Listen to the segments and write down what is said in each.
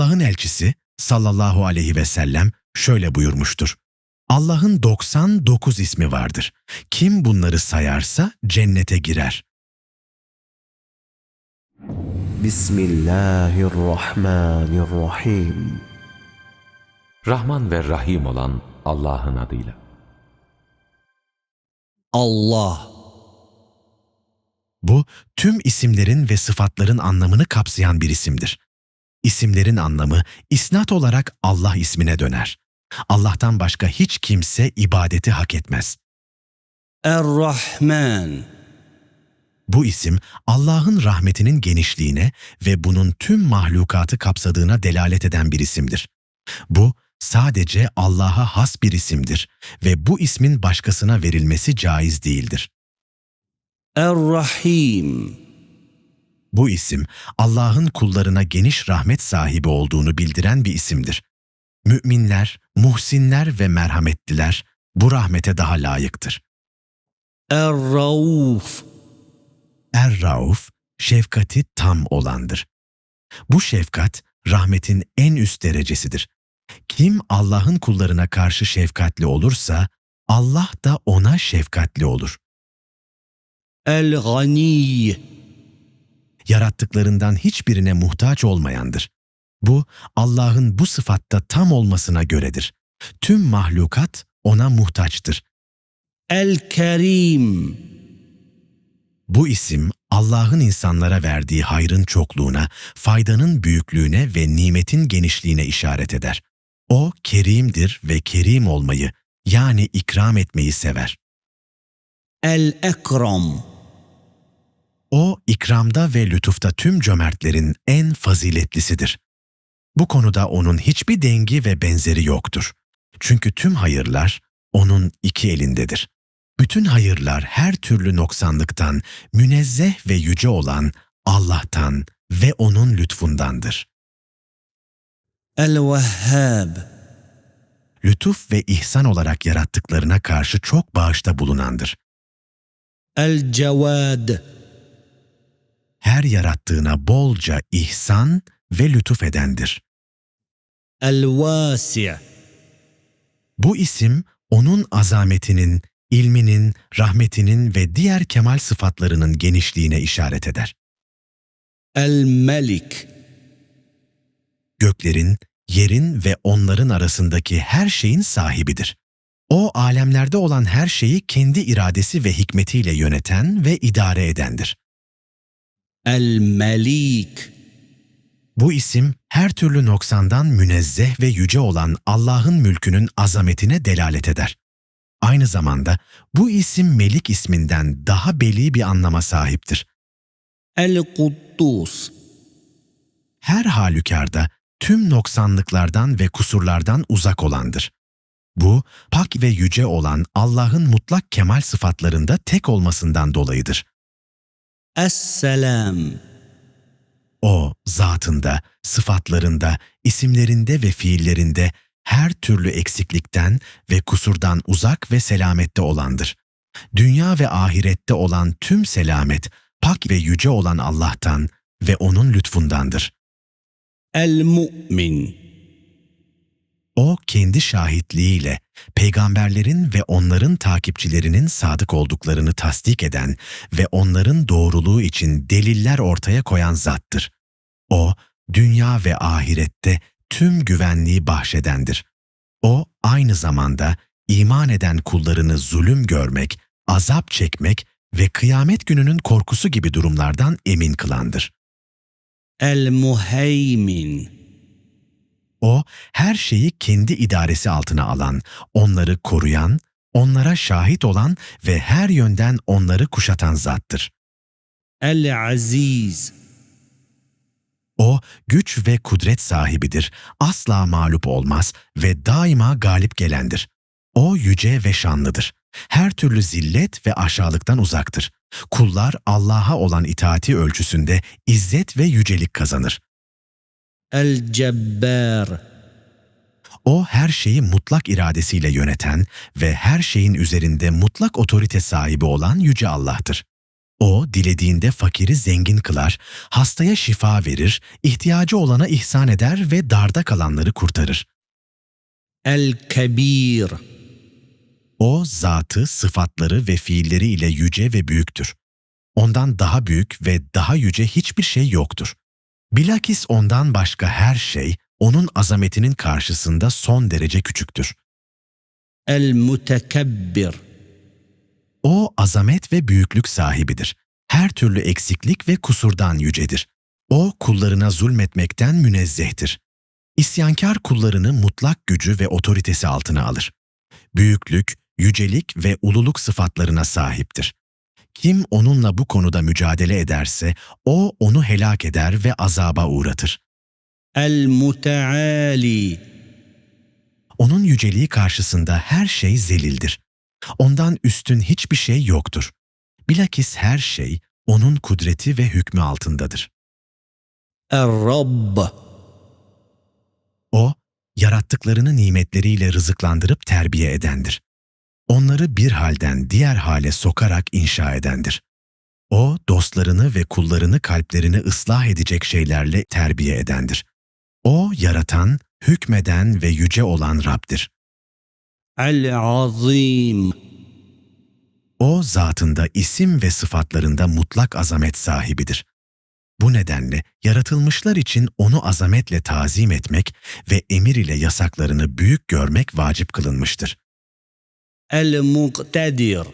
Allah'ın elçisi sallallahu aleyhi ve sellem şöyle buyurmuştur. Allah'ın 99 ismi vardır. Kim bunları sayarsa cennete girer. Bismillahirrahmanirrahim. Rahman ve Rahim olan Allah'ın adıyla. Allah, Bu tüm isimlerin ve sıfatların anlamını kapsayan bir isimdir. İsimlerin anlamı isnat olarak Allah ismine döner. Allah'tan başka hiç kimse ibadeti hak etmez. Er-Rahman, Bu isim Allah'ın rahmetinin genişliğine ve bunun tüm mahlukatı kapsadığına delalet eden bir isimdir. Bu sadece Allah'a has bir isimdir ve bu ismin başkasına verilmesi caiz değildir. Er-Rahim, Bu isim Allah'ın kullarına geniş rahmet sahibi olduğunu bildiren bir isimdir. Müminler, muhsinler ve merhametliler bu rahmete daha layıktır. Er-Rauf, Er-Rauf, şefkati tam olandır. Bu şefkat, rahmetin en üst derecesidir. Kim Allah'ın kullarına karşı şefkatli olursa, Allah da ona şefkatli olur. El-Gani, Yarattıklarından hiçbirine muhtaç olmayandır. Bu, Allah'ın bu sıfatta tam olmasına göredir. Tüm mahlukat ona muhtaçtır. El-Kerim, Bu isim Allah'ın insanlara verdiği hayrın çokluğuna, faydanın büyüklüğüne ve nimetin genişliğine işaret eder. O kerimdir ve kerim olmayı yani ikram etmeyi sever. El-Ekram, O ikramda ve lütufta tüm cömertlerin en faziletlisidir. Bu konuda onun hiçbir dengi ve benzeri yoktur. Çünkü tüm hayırlar onun iki elindedir. Bütün hayırlar her türlü noksanlıktan, münezzeh ve yüce olan Allah'tan ve onun lütfundandır. El-Vehhab, Lütuf ve ihsan olarak yarattıklarına karşı çok bağışta bulunandır. El-Cevad, Her yarattığına bolca ihsan ve lütuf edendir. El-Vasi' Bu isim onun azametinin, ilminin, rahmetinin ve diğer kemal sıfatlarının genişliğine işaret eder. El-Melik, Göklerin, yerin ve onların arasındaki her şeyin sahibidir. O alemlerde olan her şeyi kendi iradesi ve hikmetiyle yöneten ve idare edendir. El-Melik, Bu isim her türlü noksandan münezzeh ve yüce olan Allah'ın mülkünün azametine delalet eder. Aynı zamanda bu isim Melik isminden daha beli bir anlama sahiptir. El-Kuddus, Her halükarda tüm noksanlıklardan ve kusurlardan uzak olandır. Bu, pak ve yüce olan Allah'ın mutlak kemal sıfatlarında tek olmasından dolayıdır. Es-Selam, O, zatında, sıfatlarında, isimlerinde ve fiillerinde her türlü eksiklikten ve kusurdan uzak ve selamette olandır. Dünya ve ahirette olan tüm selamet, pak ve yüce olan Allah'tan ve O'nun lütfundandır. El-Mu'min, O kendi şahitliğiyle peygamberlerin ve onların takipçilerinin sadık olduklarını tasdik eden ve onların doğruluğu için deliller ortaya koyan zattır. O, dünya ve ahirette tüm güvenliği bahşedendir. O, aynı zamanda iman eden kullarını zulüm görmek, azap çekmek ve kıyamet gününün korkusu gibi durumlardan emin kılandır. El-Muheymin, O, her şeyi kendi idaresi altına alan, onları koruyan, onlara şahit olan ve her yönden onları kuşatan zattır. El-Aziz, O, güç ve kudret sahibidir, asla mağlup olmaz ve daima galip gelendir. O, yüce ve şanlıdır. Her türlü zillet ve aşağılıktan uzaktır. Kullar Allah'a olan itaati ölçüsünde izzet ve yücelik kazanır. El Cebbar o her şeyi mutlak iradesiyle yöneten ve her şeyin üzerinde mutlak otorite sahibi olan Yüce Allah'tır. O, dilediğinde fakiri zengin kılar, hastaya şifa verir, ihtiyacı olana ihsan eder ve darda kalanları kurtarır. El-Kebir O, zatı, sıfatları ve fiilleri ile yüce ve büyüktür. Ondan daha büyük ve daha yüce hiçbir şey yoktur. Bilakis ondan başka her şey onun azametinin karşısında son derece küçüktür. El-Mutekebbir O azamet ve büyüklük sahibidir. Her türlü eksiklik ve kusurdan yücedir. O kullarına zulmetmekten münezzehtir. İsyankar kullarını mutlak gücü ve otoritesi altına alır. Büyüklük, yücelik ve ululuk sıfatlarına sahiptir. Kim onunla bu konuda mücadele ederse o onu helak eder ve azaba uğratır. El-Muteali Onun yüceliği karşısında her şey zelildir. Ondan üstün hiçbir şey yoktur. Bilakis her şey onun kudreti ve hükmü altındadır. Er-Rabb O, yarattıklarını nimetleriyle rızıklandırıp terbiye edendir onları bir halden diğer hale sokarak inşa edendir. O, dostlarını ve kullarını kalplerini ıslah edecek şeylerle terbiye edendir. O, yaratan, hükmeden ve yüce olan Rab'dir. El-Azim O, zatında isim ve sıfatlarında mutlak azamet sahibidir. Bu nedenle yaratılmışlar için onu azametle tazim etmek ve emir ile yasaklarını büyük görmek vacip kılınmıştır. El-Muktedir.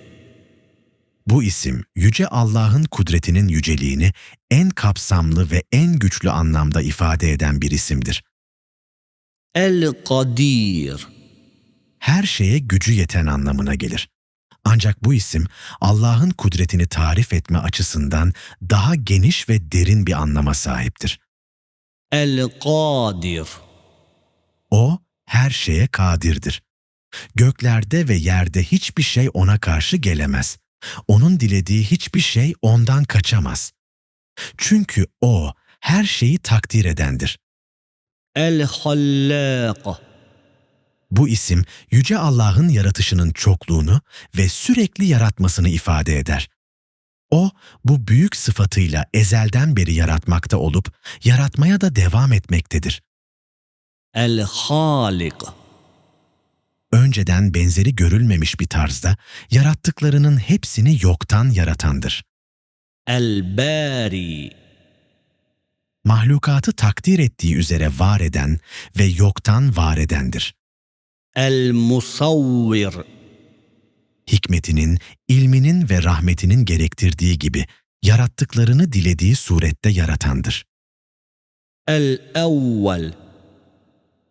Bu isim yüce Allah'ın kudretinin yüceliğini en kapsamlı ve en güçlü anlamda ifade eden bir isimdir. El-Kadir. Her şeye gücü yeten anlamına gelir. Ancak bu isim Allah'ın kudretini tarif etme açısından daha geniş ve derin bir anlama sahiptir. El-Kadir. O her şeye kadirdir. Göklerde ve yerde hiçbir şey ona karşı gelemez. Onun dilediği hiçbir şey ondan kaçamaz. Çünkü o her şeyi takdir edendir. El-Hallâk Bu isim Yüce Allah'ın yaratışının çokluğunu ve sürekli yaratmasını ifade eder. O, bu büyük sıfatıyla ezelden beri yaratmakta olup, yaratmaya da devam etmektedir. El-Halik önceden benzeri görülmemiş bir tarzda yarattıklarının hepsini yoktan yaratandır. El-Bari Mahlukatı takdir ettiği üzere var eden ve yoktan var edendir. El-Musavvir Hikmetinin, ilminin ve rahmetinin gerektirdiği gibi yarattıklarını dilediği surette yaratandır. El-Evvel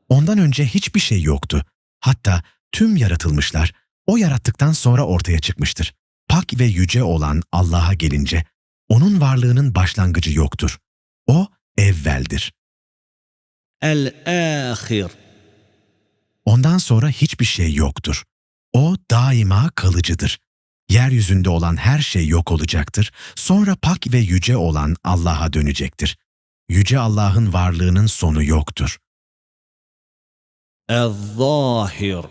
Ondan önce hiçbir şey yoktu hatta tüm yaratılmışlar o yarattıktan sonra ortaya çıkmıştır. Pak ve yüce olan Allah'a gelince onun varlığının başlangıcı yoktur. O evveldir. El-Ahir Ondan sonra hiçbir şey yoktur. O daima kalıcıdır. Yeryüzünde olan her şey yok olacaktır. Sonra pak ve yüce olan Allah'a dönecektir. Yüce Allah'ın varlığının sonu yoktur. El-Zahir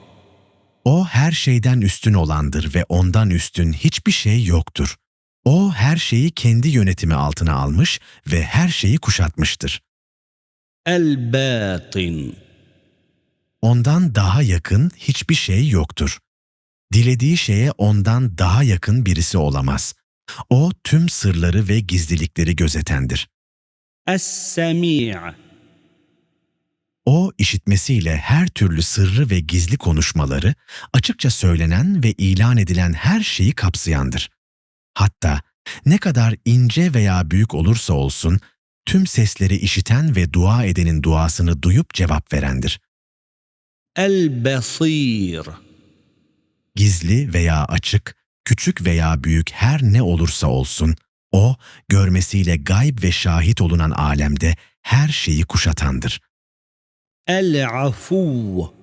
O her şeyden üstün olandır ve ondan üstün hiçbir şey yoktur. O her şeyi kendi yönetimi altına almış ve her şeyi kuşatmıştır. El-Batin Ondan daha yakın hiçbir şey yoktur. Dilediği şeye ondan daha yakın birisi olamaz. O tüm sırları ve gizlilikleri gözetendir. Es-Semi' O işitmesiyle her türlü sırrı ve gizli konuşmaları, açıkça söylenen ve ilan edilen her şeyi kapsayandır. Hatta ne kadar ince veya büyük olursa olsun, tüm sesleri işiten ve dua edenin duasını duyup cevap verendir. El-Besir Gizli veya açık, küçük veya büyük her ne olursa olsun, o, görmesiyle gayb ve şahit olunan alemde her şeyi kuşatandır. El afu.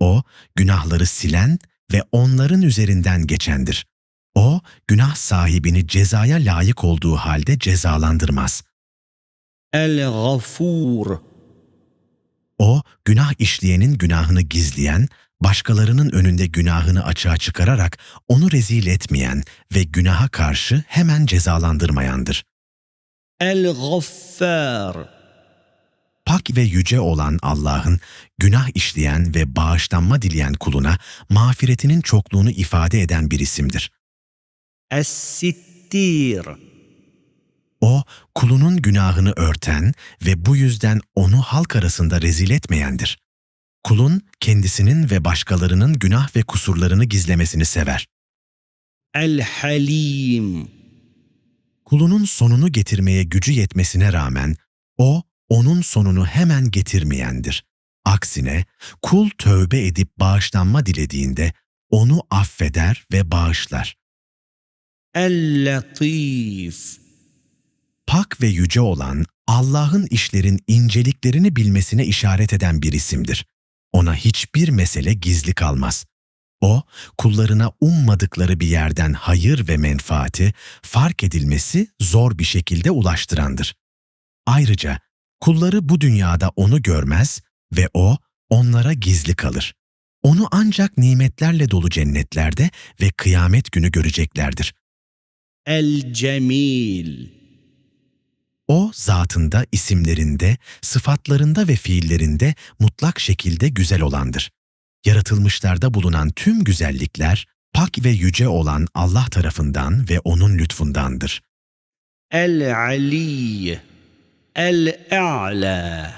O günahları silen ve onların üzerinden geçendir. O günah sahibini cezaya layık olduğu halde cezalandırmaz. El gafur. O günah işleyenin günahını gizleyen, başkalarının önünde günahını açığa çıkararak onu rezil etmeyen ve günaha karşı hemen cezalandırmayandır. El gaffar pak ve yüce olan Allah'ın günah işleyen ve bağışlanma dileyen kuluna mağfiretinin çokluğunu ifade eden bir isimdir. Es-Sittir O, kulunun günahını örten ve bu yüzden onu halk arasında rezil etmeyendir. Kulun, kendisinin ve başkalarının günah ve kusurlarını gizlemesini sever. El-Halim Kulunun sonunu getirmeye gücü yetmesine rağmen, o, onun sonunu hemen getirmeyendir. Aksine kul tövbe edip bağışlanma dilediğinde onu affeder ve bağışlar. El-Latif Pak ve yüce olan Allah'ın işlerin inceliklerini bilmesine işaret eden bir isimdir. Ona hiçbir mesele gizli kalmaz. O, kullarına ummadıkları bir yerden hayır ve menfaati fark edilmesi zor bir şekilde ulaştırandır. Ayrıca Kulları bu dünyada onu görmez ve o onlara gizli kalır. Onu ancak nimetlerle dolu cennetlerde ve kıyamet günü göreceklerdir. El-Cemil O zatında, isimlerinde, sıfatlarında ve fiillerinde mutlak şekilde güzel olandır. Yaratılmışlarda bulunan tüm güzellikler, pak ve yüce olan Allah tarafından ve O'nun lütfundandır. El-Ali el-e'lâ.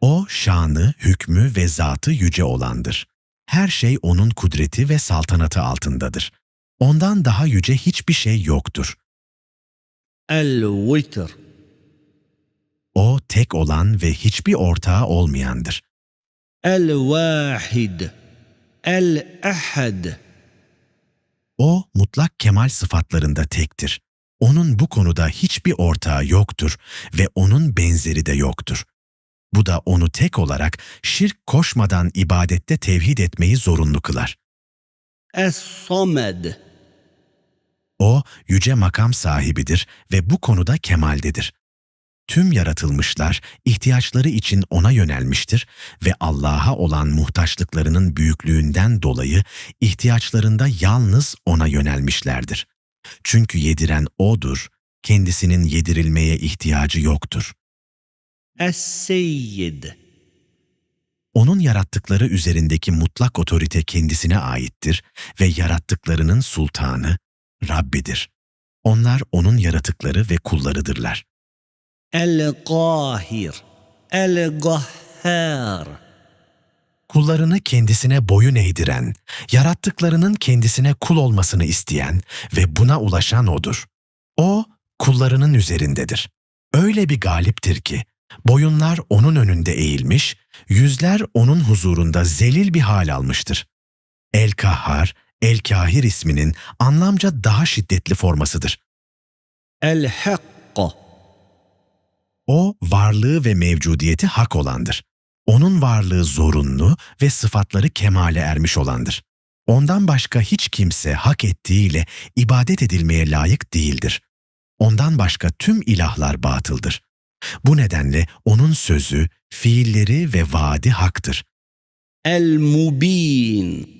O şanı, hükmü ve zatı yüce olandır. Her şey onun kudreti ve saltanatı altındadır. Ondan daha yüce hiçbir şey yoktur. El-vitr. O tek olan ve hiçbir ortağı olmayandır. El-vahid. El-ehad. O mutlak kemal sıfatlarında tektir. Onun bu konuda hiçbir ortağı yoktur ve onun benzeri de yoktur. Bu da onu tek olarak şirk koşmadan ibadette tevhid etmeyi zorunlu kılar. Es-Samed O yüce makam sahibidir ve bu konuda kemaldedir. Tüm yaratılmışlar ihtiyaçları için ona yönelmiştir ve Allah'a olan muhtaçlıklarının büyüklüğünden dolayı ihtiyaçlarında yalnız ona yönelmişlerdir. Çünkü yediren O'dur, kendisinin yedirilmeye ihtiyacı yoktur. Es-Seyyid Onun yarattıkları üzerindeki mutlak otorite kendisine aittir ve yarattıklarının sultanı, Rabbidir. Onlar onun yaratıkları ve kullarıdırlar. El-Gahir El-Gahhar kullarını kendisine boyun eğdiren, yarattıklarının kendisine kul olmasını isteyen ve buna ulaşan odur. O, kullarının üzerindedir. Öyle bir galiptir ki, boyunlar onun önünde eğilmiş, yüzler onun huzurunda zelil bir hal almıştır. El-Kahhar, El-Kahir isminin anlamca daha şiddetli formasıdır. El-Hakka O, varlığı ve mevcudiyeti hak olandır onun varlığı zorunlu ve sıfatları kemale ermiş olandır. Ondan başka hiç kimse hak ettiğiyle ibadet edilmeye layık değildir. Ondan başka tüm ilahlar batıldır. Bu nedenle onun sözü, fiilleri ve vaadi haktır. El-Mubin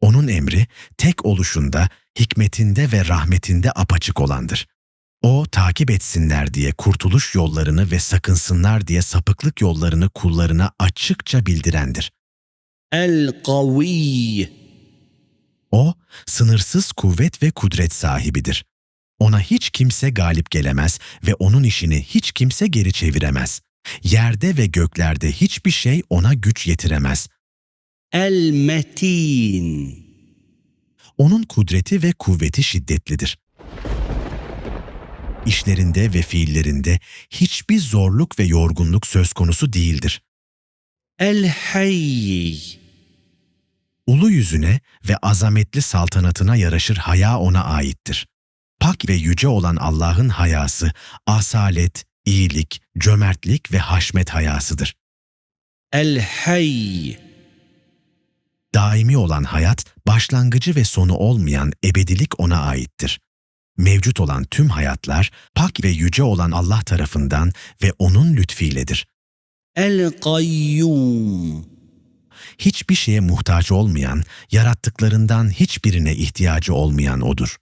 Onun emri tek oluşunda, hikmetinde ve rahmetinde apaçık olandır. O takip etsinler diye kurtuluş yollarını ve sakınsınlar diye sapıklık yollarını kullarına açıkça bildirendir. El-Kavî O sınırsız kuvvet ve kudret sahibidir. Ona hiç kimse galip gelemez ve onun işini hiç kimse geri çeviremez. Yerde ve göklerde hiçbir şey ona güç yetiremez. El-Metin Onun kudreti ve kuvveti şiddetlidir işlerinde ve fiillerinde hiçbir zorluk ve yorgunluk söz konusu değildir. El-Hayy Ulu yüzüne ve azametli saltanatına yaraşır haya ona aittir. Pak ve yüce olan Allah'ın hayası, asalet, iyilik, cömertlik ve haşmet hayasıdır. El-Hayy Daimi olan hayat, başlangıcı ve sonu olmayan ebedilik ona aittir mevcut olan tüm hayatlar pak ve yüce olan Allah tarafından ve onun lütfiyledir. El-Kayyum Hiçbir şeye muhtaç olmayan, yarattıklarından hiçbirine ihtiyacı olmayan O'dur.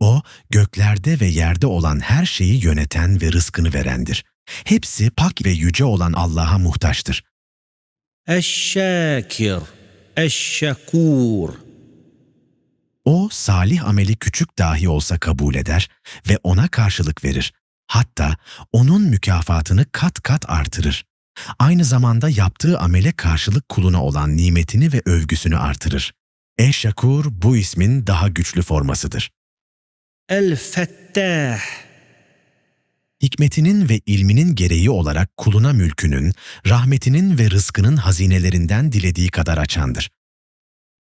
O, göklerde ve yerde olan her şeyi yöneten ve rızkını verendir. Hepsi pak ve yüce olan Allah'a muhtaçtır. Eşşakir, eşşakur o salih ameli küçük dahi olsa kabul eder ve ona karşılık verir. Hatta onun mükafatını kat kat artırır. Aynı zamanda yaptığı amele karşılık kuluna olan nimetini ve övgüsünü artırır. Eşakur bu ismin daha güçlü formasıdır. El-Fettah Hikmetinin ve ilminin gereği olarak kuluna mülkünün, rahmetinin ve rızkının hazinelerinden dilediği kadar açandır.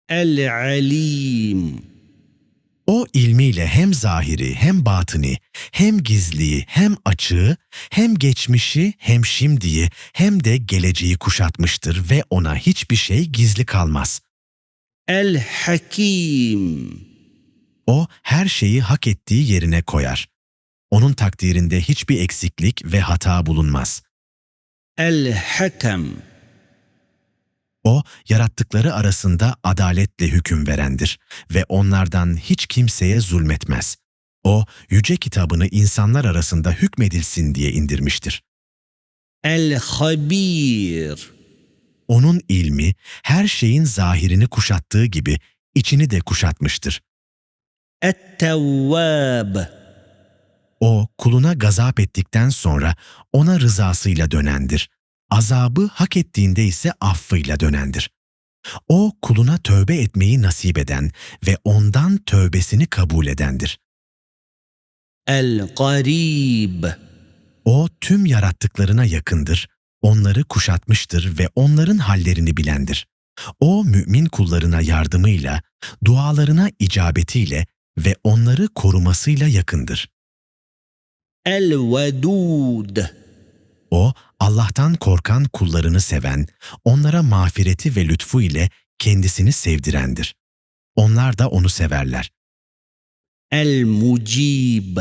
El-Alim o ilmiyle hem zahiri hem batını, hem gizliyi hem açığı, hem geçmişi hem şimdiyi hem de geleceği kuşatmıştır ve ona hiçbir şey gizli kalmaz. El-Hakim O her şeyi hak ettiği yerine koyar. Onun takdirinde hiçbir eksiklik ve hata bulunmaz. El-Hakem o, yarattıkları arasında adaletle hüküm verendir ve onlardan hiç kimseye zulmetmez. O, yüce kitabını insanlar arasında hükmedilsin diye indirmiştir. El-Habir Onun ilmi, her şeyin zahirini kuşattığı gibi içini de kuşatmıştır. Et-Tevvâb o kuluna gazap ettikten sonra ona rızasıyla dönendir azabı hak ettiğinde ise affıyla dönendir. O kuluna tövbe etmeyi nasip eden ve ondan tövbesini kabul edendir. El-Garib O tüm yarattıklarına yakındır, onları kuşatmıştır ve onların hallerini bilendir. O mümin kullarına yardımıyla, dualarına icabetiyle ve onları korumasıyla yakındır. El-Vedud o, Allah'tan korkan kullarını seven, onlara mağfireti ve lütfu ile kendisini sevdirendir. Onlar da onu severler. El-Mucib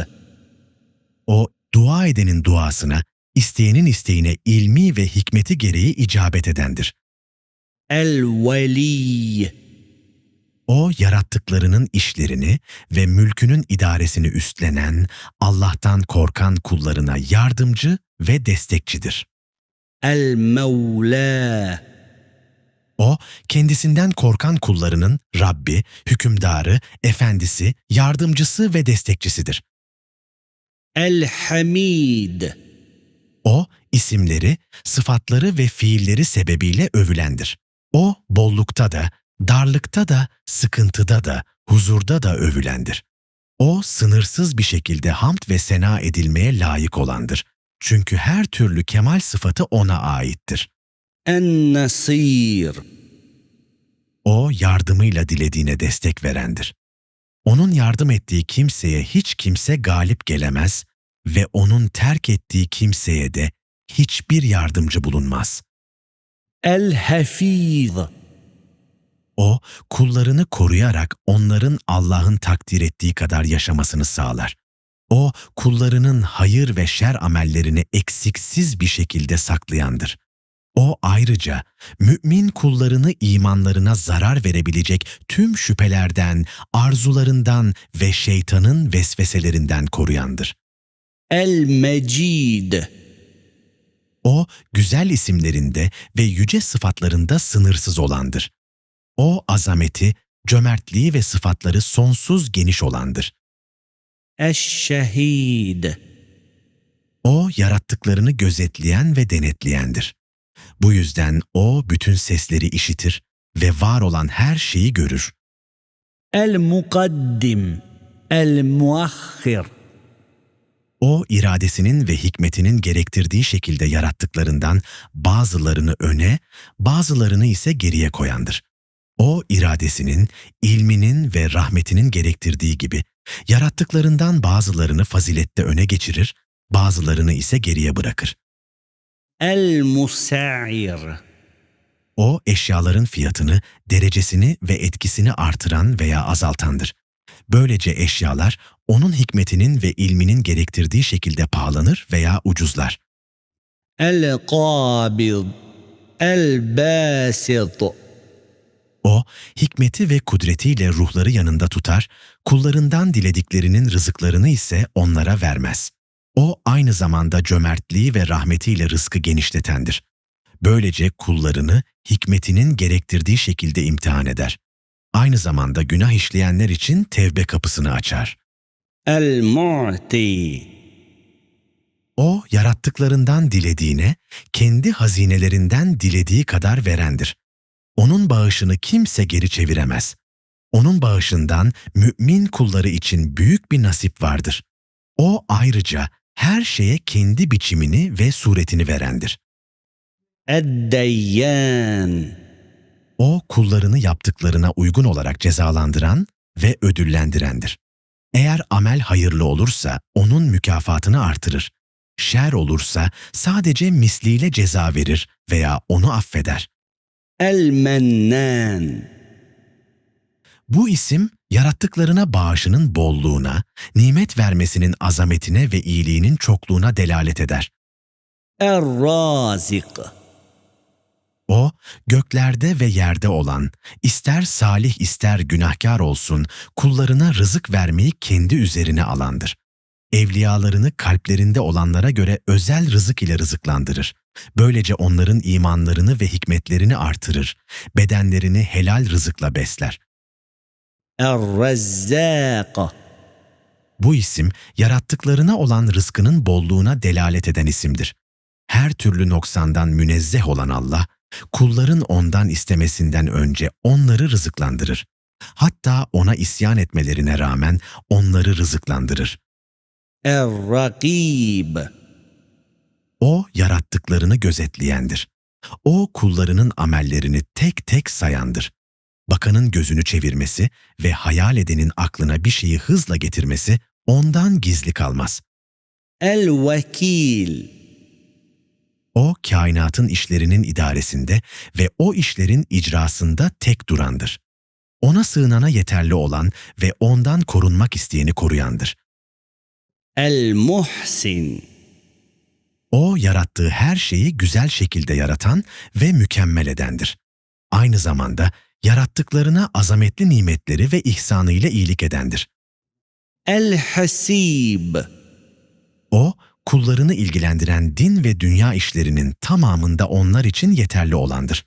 O, dua edenin duasına, isteyenin isteğine ilmi ve hikmeti gereği icabet edendir. El-Veli o yarattıklarının işlerini ve mülkünün idaresini üstlenen, Allah'tan korkan kullarına yardımcı ve destekçidir. El-Mevla o, kendisinden korkan kullarının Rabbi, hükümdarı, efendisi, yardımcısı ve destekçisidir. El-Hamid O, isimleri, sıfatları ve fiilleri sebebiyle övülendir. O, bollukta da, darlıkta da, sıkıntıda da, huzurda da övülendir. O sınırsız bir şekilde hamd ve sena edilmeye layık olandır. Çünkü her türlü kemal sıfatı ona aittir. En-Nasir O yardımıyla dilediğine destek verendir. Onun yardım ettiği kimseye hiç kimse galip gelemez ve onun terk ettiği kimseye de hiçbir yardımcı bulunmaz. El-Hafiz o, kullarını koruyarak onların Allah'ın takdir ettiği kadar yaşamasını sağlar. O, kullarının hayır ve şer amellerini eksiksiz bir şekilde saklayandır. O ayrıca mümin kullarını imanlarına zarar verebilecek tüm şüphelerden, arzularından ve şeytanın vesveselerinden koruyandır. El-Mecid O güzel isimlerinde ve yüce sıfatlarında sınırsız olandır o azameti, cömertliği ve sıfatları sonsuz geniş olandır. Eşşehid O yarattıklarını gözetleyen ve denetleyendir. Bu yüzden o bütün sesleri işitir ve var olan her şeyi görür. El-Mukaddim El-Muahhir o iradesinin ve hikmetinin gerektirdiği şekilde yarattıklarından bazılarını öne, bazılarını ise geriye koyandır. O iradesinin, ilminin ve rahmetinin gerektirdiği gibi yarattıklarından bazılarını fazilette öne geçirir, bazılarını ise geriye bırakır. El-Musa'ir O eşyaların fiyatını, derecesini ve etkisini artıran veya azaltandır. Böylece eşyalar onun hikmetinin ve ilminin gerektirdiği şekilde pahalanır veya ucuzlar. El-Qabid El-Basit o, hikmeti ve kudretiyle ruhları yanında tutar, kullarından dilediklerinin rızıklarını ise onlara vermez. O, aynı zamanda cömertliği ve rahmetiyle rızkı genişletendir. Böylece kullarını hikmetinin gerektirdiği şekilde imtihan eder. Aynı zamanda günah işleyenler için tevbe kapısını açar. El-Mu'ti O, yarattıklarından dilediğine, kendi hazinelerinden dilediği kadar verendir onun bağışını kimse geri çeviremez. Onun bağışından mümin kulları için büyük bir nasip vardır. O ayrıca her şeye kendi biçimini ve suretini verendir. Eddeyyen O kullarını yaptıklarına uygun olarak cezalandıran ve ödüllendirendir. Eğer amel hayırlı olursa onun mükafatını artırır. Şer olursa sadece misliyle ceza verir veya onu affeder. El-Mennan. Bu isim yarattıklarına bağışının bolluğuna, nimet vermesinin azametine ve iyiliğinin çokluğuna delalet eder. Er-Razik. O, göklerde ve yerde olan, ister salih ister günahkar olsun, kullarına rızık vermeyi kendi üzerine alandır evliyalarını kalplerinde olanlara göre özel rızık ile rızıklandırır. Böylece onların imanlarını ve hikmetlerini artırır. Bedenlerini helal rızıkla besler. Er-Rezzâk Bu isim, yarattıklarına olan rızkının bolluğuna delalet eden isimdir. Her türlü noksandan münezzeh olan Allah, kulların ondan istemesinden önce onları rızıklandırır. Hatta ona isyan etmelerine rağmen onları rızıklandırır. Er-Rakib O yarattıklarını gözetleyendir. O kullarının amellerini tek tek sayandır. Bakanın gözünü çevirmesi ve hayal edenin aklına bir şeyi hızla getirmesi ondan gizli kalmaz. El-Vekil O kainatın işlerinin idaresinde ve o işlerin icrasında tek durandır. Ona sığınana yeterli olan ve ondan korunmak isteyeni koruyandır. El Muhsin O yarattığı her şeyi güzel şekilde yaratan ve mükemmel edendir. Aynı zamanda yarattıklarına azametli nimetleri ve ihsanıyla iyilik edendir. El Hasib O kullarını ilgilendiren din ve dünya işlerinin tamamında onlar için yeterli olandır.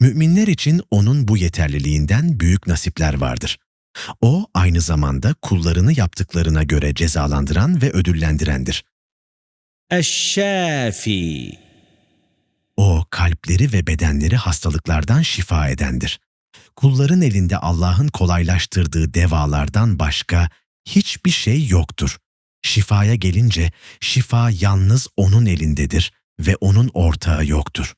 Müminler için onun bu yeterliliğinden büyük nasipler vardır. O aynı zamanda kullarını yaptıklarına göre cezalandıran ve ödüllendirendir. Eşşafi O kalpleri ve bedenleri hastalıklardan şifa edendir. Kulların elinde Allah'ın kolaylaştırdığı devalardan başka hiçbir şey yoktur. Şifaya gelince şifa yalnız onun elindedir ve onun ortağı yoktur.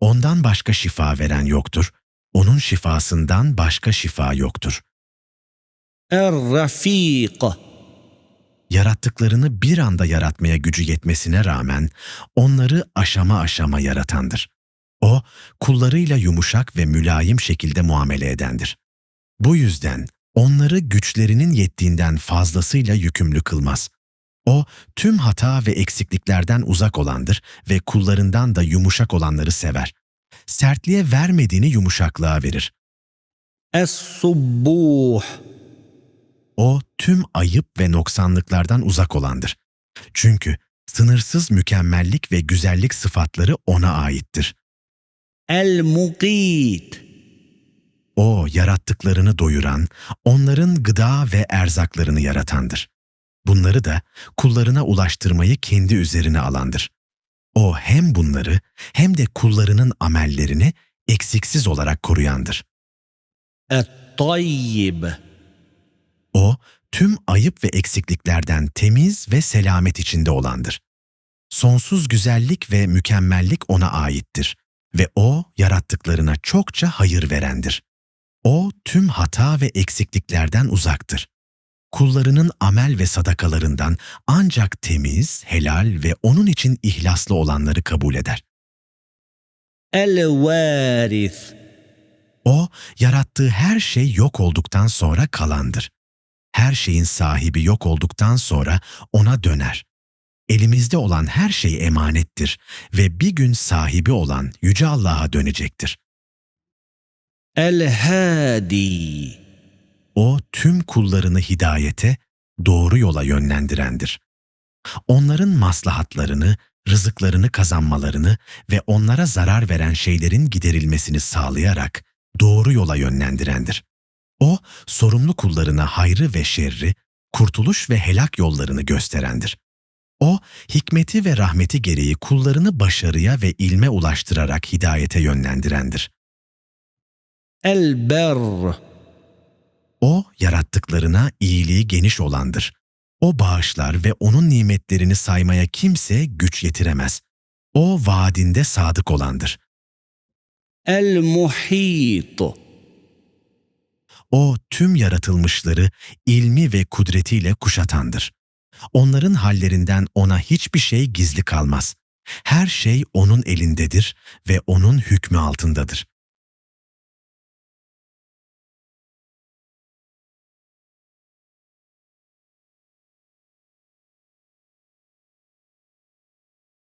Ondan başka şifa veren yoktur. Onun şifasından başka şifa yoktur.'' Er-Rafik Yarattıklarını bir anda yaratmaya gücü yetmesine rağmen onları aşama aşama yaratandır. O, kullarıyla yumuşak ve mülayim şekilde muamele edendir. Bu yüzden onları güçlerinin yettiğinden fazlasıyla yükümlü kılmaz. O, tüm hata ve eksikliklerden uzak olandır ve kullarından da yumuşak olanları sever. Sertliğe vermediğini yumuşaklığa verir. Es-Subbuh o tüm ayıp ve noksanlıklardan uzak olandır. Çünkü sınırsız mükemmellik ve güzellik sıfatları ona aittir. El-Mukit O yarattıklarını doyuran, onların gıda ve erzaklarını yaratandır. Bunları da kullarına ulaştırmayı kendi üzerine alandır. O hem bunları hem de kullarının amellerini eksiksiz olarak koruyandır. Et-Tayyib o, tüm ayıp ve eksikliklerden temiz ve selamet içinde olandır. Sonsuz güzellik ve mükemmellik ona aittir ve o yarattıklarına çokça hayır verendir. O tüm hata ve eksikliklerden uzaktır. Kullarının amel ve sadakalarından ancak temiz, helal ve onun için ihlaslı olanları kabul eder. El-Varith O, yarattığı her şey yok olduktan sonra kalandır her şeyin sahibi yok olduktan sonra ona döner. Elimizde olan her şey emanettir ve bir gün sahibi olan Yüce Allah'a dönecektir. El-Hadi O tüm kullarını hidayete, doğru yola yönlendirendir. Onların maslahatlarını, rızıklarını kazanmalarını ve onlara zarar veren şeylerin giderilmesini sağlayarak doğru yola yönlendirendir. O, sorumlu kullarına hayrı ve şerri, kurtuluş ve helak yollarını gösterendir. O, hikmeti ve rahmeti gereği kullarını başarıya ve ilme ulaştırarak hidayete yönlendirendir. El-Berr O, yarattıklarına iyiliği geniş olandır. O bağışlar ve onun nimetlerini saymaya kimse güç yetiremez. O, vaadinde sadık olandır. El-Muhit o tüm yaratılmışları ilmi ve kudretiyle kuşatandır. Onların hallerinden ona hiçbir şey gizli kalmaz. Her şey onun elindedir ve onun hükmü altındadır.